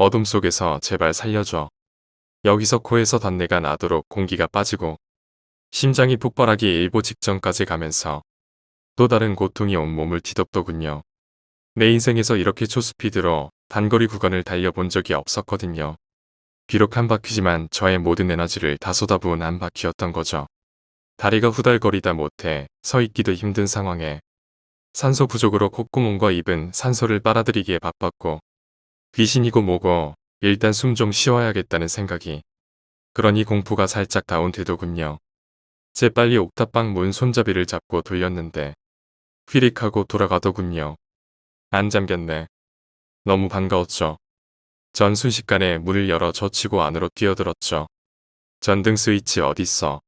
어둠 속에서 제발 살려줘. 여기서 코에서 단내가 나도록 공기가 빠지고 심장이 폭발하기 일보 직전까지 가면서 또 다른 고통이 온몸을 뒤덮더군요. 내 인생에서 이렇게 초스피드로 단거리 구간을 달려본 적이 없었거든요. 비록 한 바퀴지만 저의 모든 에너지를 다 쏟아부은 한 바퀴였던 거죠. 다리가 후달거리다 못해 서 있기도 힘든 상황에 산소 부족으로 콧구멍과 입은 산소를 빨아들이기에 바빴고 귀신이고 뭐고 일단 숨 좀 쉬어야겠다는 생각이 그러니 공포가 살짝 다운되더군요. 재빨리 옥탑방 문 손잡이를 잡고 돌렸는데 휘릭 하고 돌아가더군요. 안 잠겼네. 너무 반가웠죠. 전 순식간에 문을 열어 젖히고 안으로 뛰어들었죠. 전등 스위치 어딨어.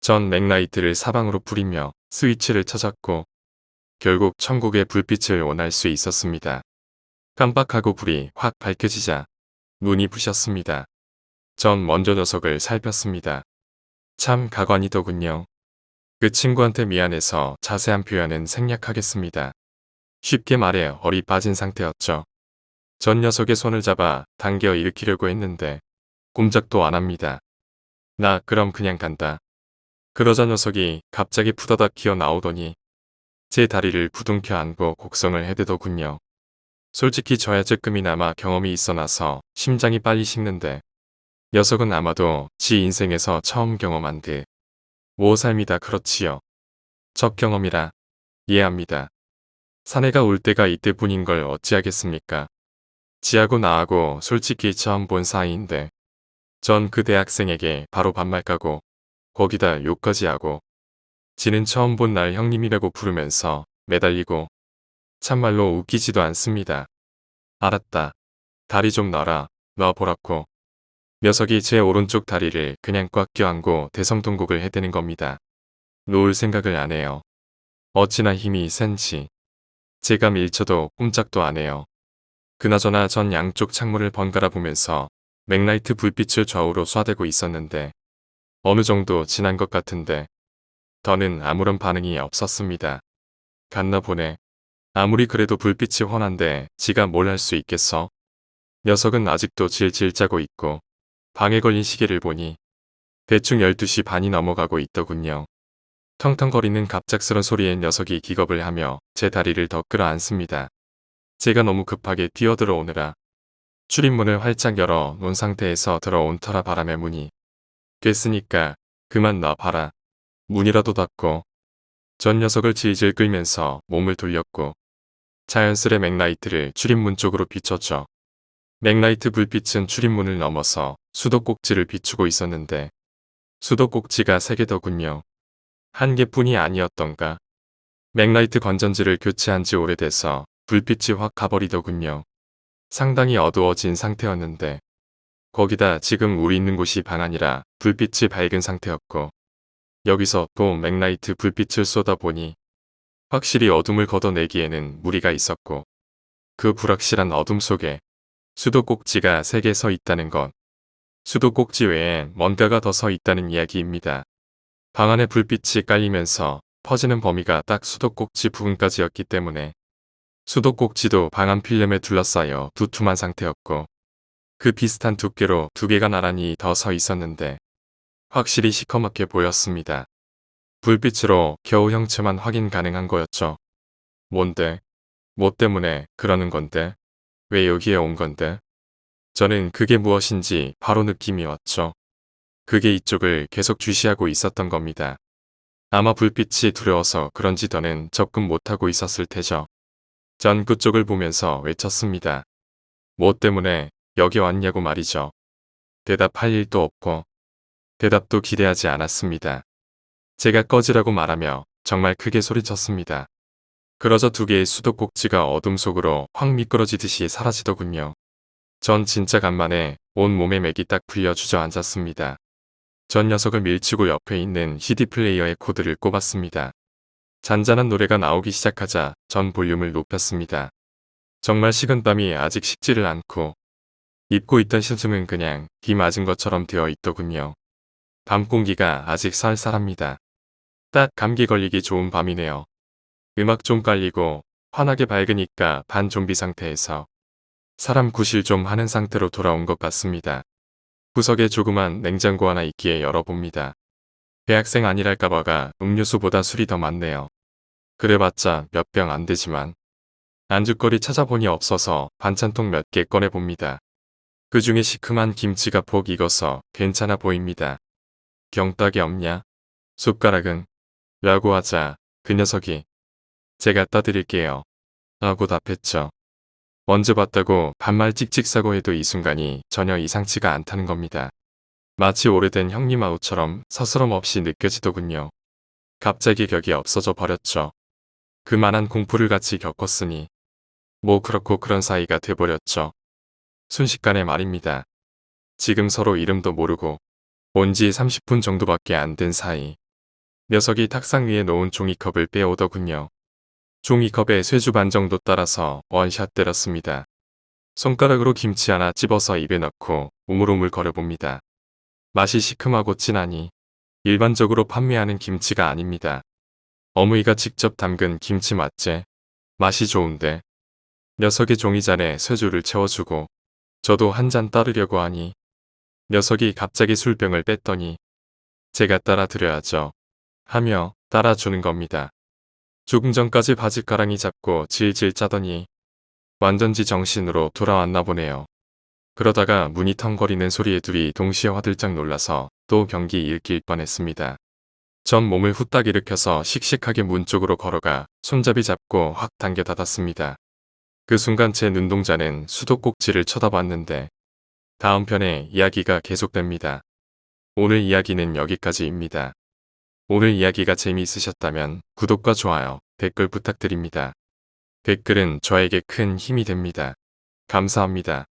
전 맥라이트를 사방으로 뿌리며 스위치를 찾았고 결국 천국의 불빛을 원할 수 있었습니다. 깜빡하고 불이 확 밝혀지자 눈이 부셨습니다. 전 먼저 녀석을 살폈습니다. 참 가관이더군요. 그 친구한테 미안해서 자세한 표현은 생략하겠습니다. 쉽게 말해 어리 빠진 상태였죠. 전 녀석의 손을 잡아 당겨 일으키려고 했는데 꼼짝도 안 합니다. 나 그럼 그냥 간다. 그러자 녀석이 갑자기 푸다닥 기어 나오더니 제 다리를 부둥켜 안고 곡성을 해대더군요. 솔직히 저야 쬐끔이나마 경험이 있어 나서 심장이 빨리 식는데 녀석은 아마도 지 인생에서 처음 경험한 듯 모살미다 그렇지요. 첫 경험이라 이해합니다. 사내가 올 때가 이때뿐인 걸 어찌하겠습니까. 지하고 나하고 솔직히 처음 본 사이인데 전 그 대학생에게 바로 반말 까고 거기다 욕까지 하고 지는 처음 본 날 형님이라고 부르면서 매달리고 참말로 웃기지도 않습니다. 알았다. 다리 좀 놔라. 놔보라고. 녀석이 제 오른쪽 다리를 그냥 꽉 껴안고 대성통곡을 해대는 겁니다. 놓을 생각을 안 해요. 어찌나 힘이 센지. 제가 밀쳐도 꼼짝도 안 해요. 그나저나 전 양쪽 창문을 번갈아 보면서 맥라이트 불빛을 좌우로 쏴대고 있었는데 어느 정도 지난 것 같은데 더는 아무런 반응이 없었습니다. 갔나 보네. 아무리 그래도 불빛이 훤한데 지가 뭘 할 수 있겠어? 녀석은 아직도 질질 짜고 있고 방에 걸린 시계를 보니 대충 12시 반이 넘어가고 있더군요. 텅텅거리는 갑작스런 소리에 녀석이 기겁을 하며 제 다리를 더 끌어안습니다. 제가 너무 급하게 뛰어들어 오느라 출입문을 활짝 열어 놓은 상태에서 들어온 터라 바람의 문이 됐으니까 그만 놔봐라. 문이라도 닫고 전 녀석을 질질 끌면서 몸을 돌렸고 자연스레 맥라이트를 출입문 쪽으로 비췄죠. 맥라이트 불빛은 출입문을 넘어서 수도꼭지를 비추고 있었는데 수도꼭지가 세 개더군요. 한 개뿐이 아니었던가. 맥라이트 건전지를 교체한 지 오래돼서 불빛이 확 가버리더군요. 상당히 어두워진 상태였는데 거기다 지금 우리 있는 곳이 방 아니라 불빛이 밝은 상태였고 여기서 또 맥라이트 불빛을 쏟아보니 확실히 어둠을 걷어내기에는 무리가 있었고 그 불확실한 어둠 속에 수도꼭지가 세개서 있다는 것. 수도꼭지 외에 뭔가가 더 서 있다는 이야기입니다. 방 안에 불빛이 깔리면서 퍼지는 범위가 딱 수도꼭지 부분까지였기 때문에 수도꼭지도 방안 필름에 둘러싸여 두툼한 상태였고 그 비슷한 두께로 두 개가 나란히 더 서 있었는데 확실히 시커멓게 보였습니다. 불빛으로 겨우 형체만 확인 가능한 거였죠. 뭔데? 뭐 때문에 그러는 건데? 왜 여기에 온 건데? 저는 그게 무엇인지 바로 느낌이 왔죠. 그게 이쪽을 계속 주시하고 있었던 겁니다. 아마 불빛이 두려워서 그런지 더는 접근 못하고 있었을 테죠. 전 그쪽을 보면서 외쳤습니다. 뭐 때문에 여기 왔냐고 말이죠. 대답할 일도 없고 대답도 기대하지 않았습니다. 제가 꺼지라고 말하며 정말 크게 소리쳤습니다. 그러자 두 개의 수도꼭지가 어둠 속으로 확 미끄러지듯이 사라지더군요. 전 진짜 간만에 온 몸에 맥이 딱 풀려 주저앉았습니다. 전 녀석을 밀치고 옆에 있는 CD 플레이어의 코드를 꼽았습니다. 잔잔한 노래가 나오기 시작하자 전 볼륨을 높였습니다. 정말 식은땀이 아직 식지를 않고 입고 있던 신승은 그냥 비 맞은 것처럼 되어 있더군요. 밤 공기가 아직 쌀쌀합니다. 딱 감기 걸리기 좋은 밤이네요. 음악 좀 깔리고 환하게 밝으니까 반 좀비 상태에서 사람 구실 좀 하는 상태로 돌아온 것 같습니다. 구석에 조그만 냉장고 하나 있기에 열어봅니다. 대학생 아니랄까봐가 음료수보다 술이 더 많네요. 그래봤자 몇 병 안 되지만 안주거리 찾아보니 없어서 반찬통 몇 개 꺼내봅니다. 그 중에 시큼한 김치가 폭 익어서 괜찮아 보입니다. 경딱이 없냐? 숟가락은? 라고 하자 그 녀석이 제가 따드릴게요. 라고 답했죠. 먼저 봤다고 반말 찍찍 사고해도 이 순간이 전혀 이상치가 않다는 겁니다. 마치 오래된 형님아우처럼 서스럼 없이 느껴지더군요. 갑자기 격이 없어져 버렸죠. 그만한 공포를 같이 겪었으니 뭐 그렇고 그런 사이가 돼버렸죠. 순식간에 말입니다. 지금 서로 이름도 모르고 온 지 30분 정도밖에 안 된 사이 녀석이 탁상 위에 놓은 종이컵을 빼오더군요. 종이컵에 쇠주 반 정도 따라서 원샷 때렸습니다. 손가락으로 김치 하나 집어서 입에 넣고 우물우물 거려봅니다. 맛이 시큼하고 진하니 일반적으로 판매하는 김치가 아닙니다. 어머니가 직접 담근 김치 맛제. 맛이 좋은데 녀석이 종이잔에 쇠주를 채워주고 저도 한 잔 따르려고 하니 녀석이 갑자기 술병을 뺐더니 제가 따라 드려야죠. 하며 따라주는 겁니다. 조금 전까지 바짓가랑이 잡고 질질 짜더니 완전지 정신으로 돌아왔나 보네요. 그러다가 문이 텅거리는 소리에 둘이 동시에 화들짝 놀라서 또 경기 일길 뻔했습니다. 전 몸을 후딱 일으켜서 씩씩하게 문 쪽으로 걸어가 손잡이 잡고 확 당겨 닫았습니다. 그 순간 제 눈동자는 수도꼭지를 쳐다봤는데 다음 편에 이야기가 계속됩니다. 오늘 이야기는 여기까지입니다. 오늘 이야기가 재미있으셨다면 구독과 좋아요, 댓글 부탁드립니다. 댓글은 저에게 큰 힘이 됩니다. 감사합니다.